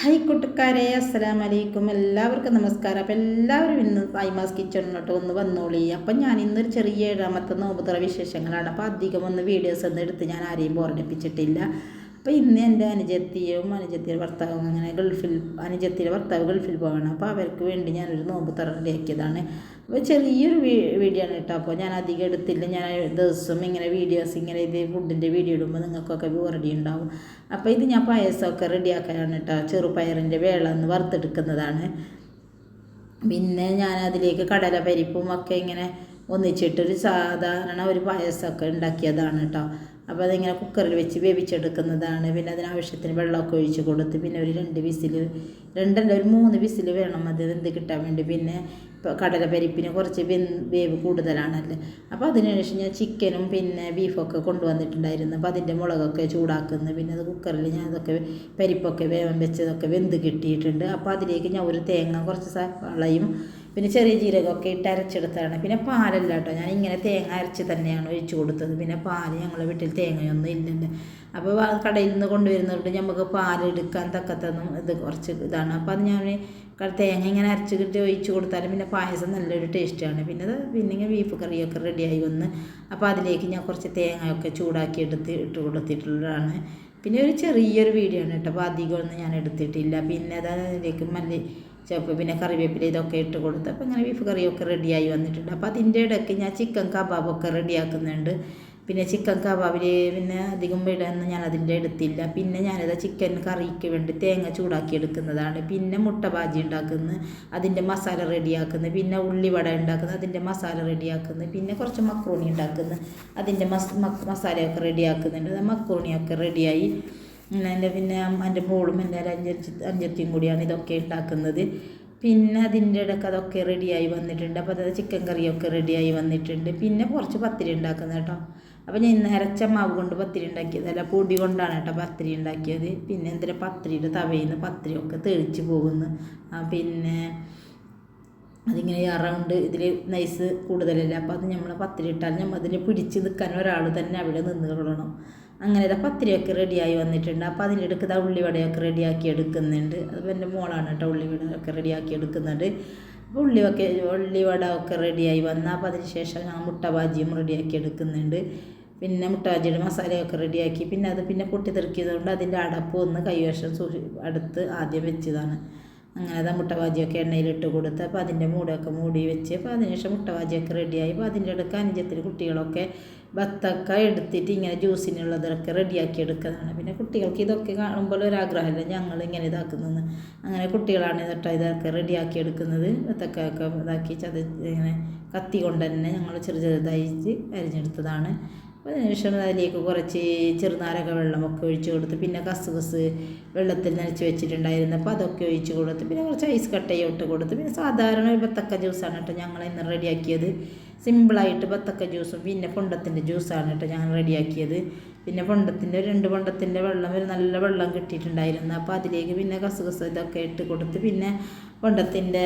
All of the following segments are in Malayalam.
ഹായ് കൂട്ടുകാരെ അസ്സലാം വലൈക്കും എല്ലാവർക്കും നമസ്കാരം. അപ്പോൾ എല്ലാവരും ഇന്ന് ഫൈമാസ് കിച്ചണിലോട്ട് ഒന്ന് വന്നോളി. അപ്പം ഞാൻ ഇന്നൊരു ചെറിയ ഏഴാമത്തെ നോമ്പുതറ വിശേഷങ്ങളാണ്. അപ്പോൾ അധികം ഒന്ന് വീഡിയോസ് ഒന്നും എടുത്ത് ഞാൻ ആരെയും ബോറടിപ്പിച്ചിട്ടില്ല. അപ്പോൾ ഇന്ന് എന്റെ അനുജത്തിയും അനുജത്തിയുടെ ഭർത്താവും അങ്ങനെ ഗൾഫിൽ അനുജത്തിയുടെ ഭർത്താവ് ഗൾഫിൽ പോകണം അപ്പോൾ അവർക്ക് വേണ്ടി ഞാനൊരു നോമ്പ് തറ റെഡിയാക്കിയതാണ്. അപ്പോൾ ചെറിയൊരു വീഡിയോ ആണ് കേട്ടോ. അപ്പോൾ ഞാൻ അധികം എടുത്തില്ല. ഞാൻ ദിവസം ഇങ്ങനെ വീഡിയോസ് ഇങ്ങനെ ഇത് ഫുഡിന്റെ വീഡിയോ ഇടുമ്പോൾ നിങ്ങൾക്കൊക്കെ ബോറടി ഉണ്ടാവും. അപ്പോൾ ഇത് ഞാൻ പായസമൊക്കെ റെഡിയാക്കാനാണ് കേട്ടോ. ചെറുപയറിന്റെ വേള എന്ന് വറുത്തെടുക്കുന്നതാണ്. പിന്നെ ഞാൻ അതിലേക്ക് കടല പരിപ്പും ഒക്കെ ഇങ്ങനെ ഒന്നിച്ചിട്ടൊരു സാധാരണ ഒരു പായസമൊക്കെ ഉണ്ടാക്കിയതാണ് കേട്ടോ. അപ്പോൾ അതിങ്ങനെ കുക്കറിൽ വെച്ച് വേവിച്ചെടുക്കുന്നതാണ്. പിന്നെ അതിനാവശ്യത്തിന് വെള്ളമൊക്കെ ഒഴിച്ച് കൊടുത്ത് പിന്നെ ഒരു രണ്ട് വിസിൽ രണ്ടല്ല ഒരു മൂന്ന് വിസിൽ വേണം അത് വെന്ത് കിട്ടാൻ വേണ്ടി. പിന്നെ ഇപ്പോൾ കടലപ്പരിപ്പിന് കുറച്ച് വേവ് കൂടുതലാണല്ലേ. അപ്പോൾ അതിനുശേഷം ഞാൻ ചിക്കനും പിന്നെ ബീഫൊക്കെ കൊണ്ടുവന്നിട്ടുണ്ടായിരുന്നു. അപ്പോൾ അതിന്റെ മുളകൊക്കെ ചൂടാക്കുന്നു. പിന്നെ അത് കുക്കറിൽ ഞാൻ അതൊക്കെ പരിപ്പൊക്കെ വേവം വെച്ചതൊക്കെ വെന്ത് കിട്ടിയിട്ടുണ്ട്. അപ്പോൾ അതിലേക്ക് ഞാൻ ഒരു തേങ്ങ കുറച്ച് സവാളയും പിന്നെ ചെറിയ ജീരകമൊക്കെ ഇട്ട് അരച്ചെടുത്താണ് പിന്നെ പാലല്ല കേട്ടോ. ഞാൻ ഇങ്ങനെ തേങ്ങ അരച്ച് തന്നെയാണ് ഒഴിച്ചു കൊടുത്തത്. പിന്നെ പാൽ ഞങ്ങളുടെ വീട്ടിൽ തേങ്ങയൊന്നും ഇല്ലല്ലോ. അപ്പോൾ കടയിൽ നിന്ന് കൊണ്ടുവരുന്നതുകൊണ്ട് നമുക്ക് പാലെടുക്കാൻ തക്കത്തൊന്നും ഇത് കുറച്ച് ഇതാണ്. അപ്പോൾ അത് ഞാൻ തേങ്ങ ഇങ്ങനെ അരച്ച് ഒഴിച്ചു കൊടുത്താലും പിന്നെ പായസം നല്ലൊരു ടേസ്റ്റാണ് പിന്നെ അത് പിന്നെ ബീഫ് കറിയൊക്കെ റെഡിയായി വന്ന് അപ്പോൾ അതിലേക്ക് ഞാൻ കുറച്ച് തേങ്ങയൊക്കെ ചൂടാക്കി എടുത്ത് ഇട്ട് കൊടുത്തിട്ടുള്ളതാണ്. പിന്നെ ഒരു ചെറിയൊരു വീഡിയോ ആണ് കേട്ടോ. അപ്പോൾ അധികമൊന്നും ഞാൻ എടുത്തിട്ടില്ല. പിന്നെ അത് അതിലേക്ക് മല്ലി ചുവപ്പ് പിന്നെ കറിവേപ്പില ഇതൊക്കെ ഇട്ട് കൊടുത്ത് അപ്പോൾ ഇങ്ങനെ ബീഫ് കറിയൊക്കെ റെഡിയായി വന്നിട്ടുണ്ട് അപ്പോൾ അതിന്റെ ഇടയ്ക്ക് ഞാൻ ചിക്കൻ കബാബൊക്കെ റെഡിയാക്കുന്നുണ്ട് പിന്നെ ചിക്കൻ കബാബിൽ പിന്നെ അധികം വിടുന്ന ഞാൻ അതിന്റെ എടുത്തില്ല പിന്നെ ഞാനത് ചിക്കൻ കറിക്ക് വേണ്ടി തേങ്ങ ചൂടാക്കി എടുക്കുന്നതാണ് പിന്നെ മുട്ട ബാജി ഉണ്ടാക്കുന്നത് അതിന്റെ മസാല റെഡിയാക്കുന്നത് പിന്നെ ഉള്ളിവട ഉണ്ടാക്കുന്നത് അതിന്റെ മസാല റെഡിയാക്കുന്നത് പിന്നെ കുറച്ച് മക്രോണി ഉണ്ടാക്കുന്നത് അതിന്റെ മസ് മസാലയൊക്കെ റെഡിയാക്കുന്നുണ്ട് മക്രോണിയൊക്കെ റെഡിയായി എന്റെ പിന്നെ എന്റെ മോളും എന്റെ അഞ്ചത്തി അഞ്ചത്തിയും കൂടിയാണ് ഇതൊക്കെ ഉണ്ടാക്കുന്നത്. പിന്നെ അതിന്റെ ഇടയ്ക്ക് അതൊക്കെ റെഡിയായി വന്നിട്ടുണ്ട്. അപ്പോൾ അതായത് ചിക്കൻ കറിയൊക്കെ റെഡിയായി വന്നിട്ടുണ്ട്. പിന്നെ കുറച്ച് പത്തിരി ഉണ്ടാക്കുന്നത് കേട്ടോ. അപ്പോൾ ഞാൻ ഇന്ന് അരച്ച മാവ് കൊണ്ട് പത്തിരി ഉണ്ടാക്കിയത്. അല്ല പൊടി കൊണ്ടാണ് കേട്ടോ പത്തിരി ഉണ്ടാക്കിയത്. പിന്നെ എന്തിനാ പത്തിരിയുടെ തവയിൽ നിന്ന് പത്തിരിയൊക്കെ തെളിച്ച് പോകുന്നു. പിന്നെ അതിങ്ങനെ അറൗണ്ട് ഇതിൽ നൈസ് കൂടുതലല്ല? അപ്പോൾ അത് നമ്മൾ പത്തിരി ഇട്ടാൽ നമ്മൾ അതിനെ പിടിച്ച് നിൽക്കാൻ ഒരാൾ തന്നെ അവിടെ നിന്ന് കൊള്ളണം. അങ്ങനെ ഇതാ പത്തിരിയൊക്കെ റെഡിയായി വന്നിട്ടുണ്ട്. അപ്പോൾ അതിന്റെ അടുക്ക് ഉള്ളിവടയൊക്കെ റെഡിയാക്കി എടുക്കുന്നുണ്ട്. അതിപ്പോൾ എന്റെ മോളാണ് കേട്ടോ ഉള്ളിവടയൊക്കെ റെഡിയാക്കി എടുക്കുന്നുണ്ട് അപ്പോൾ ഉള്ളിയൊക്കെ ഉള്ളിവട ഒക്കെ റെഡിയായി വന്നാൽ അപ്പോൾ അതിന് ശേഷം ഞാൻ മുട്ട ബാജിയും റെഡിയാക്കി എടുക്കുന്നുണ്ട്. പിന്നെ മുട്ട മസാലയൊക്കെ റെഡിയാക്കി പിന്നെ അത് പിന്നെ പൊട്ടിത്തെറിക്കിയതുകൊണ്ട് അതിന്റെ അടപ്പ് ഒന്ന് കൈവശം സൂക്ഷി അടുത്ത് ആദ്യം വെച്ചതാണ്. അങ്ങനെ അത് മുട്ടവാജിയൊക്കെ എണ്ണയിലിട്ട് കൊടുത്ത് അപ്പോൾ അതിന്റെ മൂടൊക്കെ മൂടി വെച്ച് അപ്പോൾ അതിനുശേഷം മുട്ടവാജിയൊക്കെ റെഡിയായി അപ്പോൾ അതിന്റെ ഇടയ്ക്ക് അഞ്ചത്തിൽ കുട്ടികളൊക്കെ ബത്തക്ക എടുത്തിട്ട് ഇങ്ങനെ ജ്യൂസിനുള്ളതൊക്കെ റെഡിയാക്കി എടുക്കുന്നതാണ്. പിന്നെ കുട്ടികൾക്ക് ഇതൊക്കെ കാണുമ്പോൾ ഒരാഗ്രഹമില്ല ഞങ്ങൾ ഇങ്ങനെ ഇതാക്കുന്നതെന്ന് അങ്ങനെ കുട്ടികളാണ് കേട്ടോ ഇതൊക്കെ റെഡിയാക്കി എടുക്കുന്നത്. ബത്തക്ക ഒക്കെ ഇതാക്കി ചത ഇങ്ങനെ കത്തി കൊണ്ട് തന്നെ ഞങ്ങൾ ചെറു ചെറുതായിട്ട് അരിഞ്ഞെടുത്തതാണ്. അതിനുശേഷം അതിലേക്ക് കുറച്ച് ചെറുനാരക വെള്ളമൊക്കെ ഒഴിച്ച് കൊടുത്ത് പിന്നെ കസുകസ് വെള്ളത്തിൽ നനച്ച് വെച്ചിട്ടുണ്ടായിരുന്നു. അപ്പോൾ അതൊക്കെ ഒഴിച്ച് കൊടുത്ത് പിന്നെ കുറച്ച് ഐസ് കട്ടയും ഇട്ട് കൊടുത്ത്. പിന്നെ സാധാരണ ഒരു ബത്തക്ക ജ്യൂസാണ് കേട്ടോ ഞങ്ങൾ ഇന്ന് റെഡിയാക്കിയത്. സിമ്പിളായിട്ട് ബത്തക്ക ജ്യൂസും പിന്നെ പൊണ്ടത്തിന്റെ ജ്യൂസാണ് കേട്ടോ ഞങ്ങൾ റെഡിയാക്കിയത്. പിന്നെ പൊണ്ടത്തിന്റെ രണ്ട് പൊണ്ടത്തിന്റെ വെള്ളം ഒരു നല്ല വെള്ളം കിട്ടിയിട്ടുണ്ടായിരുന്നു. അപ്പോൾ അതിലേക്ക് പിന്നെ കസുകസ് ഇതൊക്കെ ഇട്ട് കൊടുത്ത് പിന്നെ പൊണ്ടത്തിന്റെ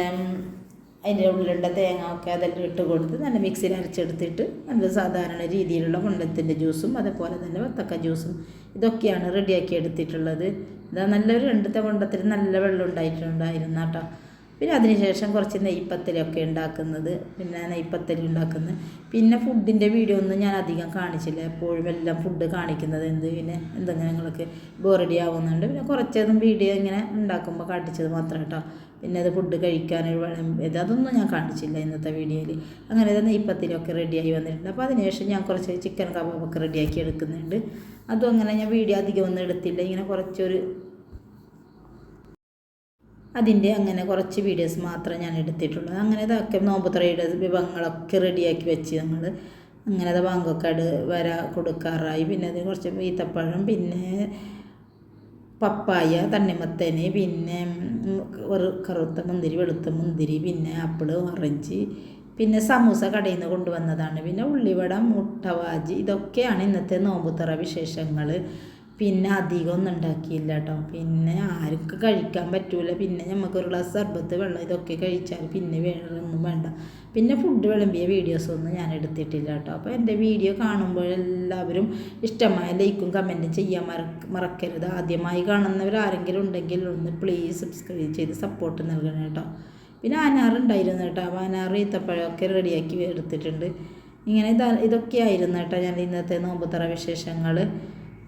അതിന്റെ ഉള്ളിലുള്ള തേങ്ങ ഒക്കെ അതെല്ലാം ഇട്ട് കൊടുത്ത് നല്ല മിക്സിയിൽ അരച്ചെടുത്തിട്ട് നല്ല സാധാരണ രീതിയിലുള്ള മുണ്ടത്തിന്റെ ജ്യൂസും അതേപോലെ തന്നെ വത്തക്ക ജ്യൂസും ഇതൊക്കെയാണ് റെഡിയാക്കി എടുത്തിട്ടുള്ളത്. ഇതാ നല്ലൊരു രണ്ടത്തെ കൊണ്ടത്തിൽ നല്ല വെള്ളം ഉണ്ടായിട്ടുണ്ടായിരുന്നു കേട്ടോ. പിന്നെ അതിനുശേഷം കുറച്ച് നെയ്പ്പത്തലൊക്കെ ഉണ്ടാക്കുന്നത് പിന്നെ നെയ്പ്പത്തലി ഉണ്ടാക്കുന്നത്. പിന്നെ ഫുഡിന്റെ വീഡിയോ ഒന്നും ഞാൻ അധികം കാണിച്ചില്ല. എപ്പോഴും എല്ലാം ഫുഡ് കാണിക്കുന്നത് എന്ത് പിന്നെ എന്തെങ്കിലും നിങ്ങൾക്ക് ബോറടി ആവുന്നുണ്ട്. പിന്നെ കുറച്ചതും വീഡിയോ ഇങ്ങനെ ഉണ്ടാക്കുമ്പോൾ കാട്ടിച്ചത് മാത്രം കേട്ടോ. പിന്നെ അത് ഫുഡ് കഴിക്കാൻ ഇത് അതൊന്നും ഞാൻ കാണിച്ചില്ല ഇന്നത്തെ വീഡിയോയിൽ അങ്ങനെ തന്നെ നെയ്പ്പത്തിലൊക്കെ റെഡിയായി വന്നിട്ടുണ്ട്. അപ്പോൾ അതിനുശേഷം ഞാൻ കുറച്ച് ചിക്കൻ കബാബൊക്കെ റെഡിയാക്കി എടുക്കുന്നുണ്ട്. അതും അങ്ങനെ ഞാൻ വീഡിയോ അധികം ഒന്നും എടുത്തില്ല. ഇങ്ങനെ കുറച്ചൊരു അതിന്റെ അങ്ങനെ കുറച്ച് വീഡിയോസ് മാത്രമേ ഞാൻ എടുത്തിട്ടുള്ളൂ. അങ്ങനെ ഇതൊക്കെ നോമ്പുത്രയുടെ വിഭവങ്ങളൊക്കെ റെഡിയാക്കി വെച്ച് ഞങ്ങൾ അങ്ങനെ അത് ബാങ്കൊക്കെ അട് വര കൊടുക്കാറായി. പിന്നെ അത് കുറച്ച് ഈത്തപ്പഴം പിന്നെ പപ്പായ തണ്ണിമത്തന് പിന്നെ ഒരു കറുത്ത മുന്തിരി വെളുത്ത മുന്തിരി പിന്നെ ആപ്പിൾ ഓറഞ്ച് പിന്നെ സമൂസ കടയിൽ നിന്ന് കൊണ്ടുവന്നതാണ്. പിന്നെ ഉള്ളിവട മുട്ടവാജി ഇതൊക്കെയാണ് ഇന്നത്തെ നോമ്പുത്തറ വിശേഷങ്ങൾ. പിന്നെ അധികം ഒന്നും ഉണ്ടാക്കിയില്ല കേട്ടോ പിന്നെ ആർക്ക് കഴിക്കാൻ പറ്റൂല. പിന്നെ നമുക്ക് ഒരു ഗ്ലാസ് സർബത്ത് വെള്ളം ഇതൊക്കെ കഴിച്ചാൽ പിന്നെ വേണമൊന്നും വേണ്ട. പിന്നെ ഫുഡ് വിളമ്പിയ വീഡിയോസൊന്നും ഞാൻ എടുത്തിട്ടില്ല കേട്ടോ അപ്പോൾ എന്റെ വീഡിയോ കാണുമ്പോൾ എല്ലാവരും ഇഷ്ടമായ ലൈക്കും കമന്റും ചെയ്യാൻ മറക്ക മറക്കരുത്. ആദ്യമായി കാണുന്നവർ ആരെങ്കിലും ഉണ്ടെങ്കിൽ ഒന്ന് പ്ലീസ് സബ്സ്ക്രൈബ് ചെയ്ത് സപ്പോർട്ട് നൽകണം കേട്ടോ പിന്നെ അനാറുണ്ടായിരുന്നു കേട്ടോ അപ്പോൾ അനാറ് ഈത്തപ്പഴമൊക്കെ റെഡിയാക്കി എടുത്തിട്ടുണ്ട്. ഇങ്ങനെ ഇതാ ഇതൊക്കെയായിരുന്നു കേട്ടോ ഞാൻ ഇന്നത്തെ നോമ്പുത്തറ വിശേഷങ്ങൾ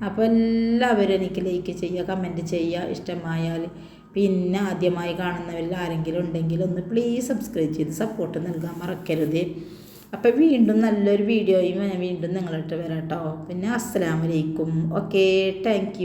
അപ്പോൾ എല്ലാവരും എനിക്ക് ലൈക്ക് ചെയ്യുക കമന്റ് ചെയ്യുക ഇഷ്ടമായാൽ പിന്നെ ആദ്യമായി കാണുന്നവരിൽ ആരെങ്കിലും ഉണ്ടെങ്കിൽ ഒന്ന് പ്ലീസ് സബ്സ്ക്രൈബ് ചെയ്ത് സപ്പോർട്ട് നൽകാൻ മറക്കരുത്. അപ്പോൾ വീണ്ടും നല്ലൊരു വീഡിയോയും വീണ്ടും നിങ്ങളിട്ട് വരാം കേട്ടോ പിന്നെ അസ്സലാമലൈക്കും ഓക്കെ താങ്ക്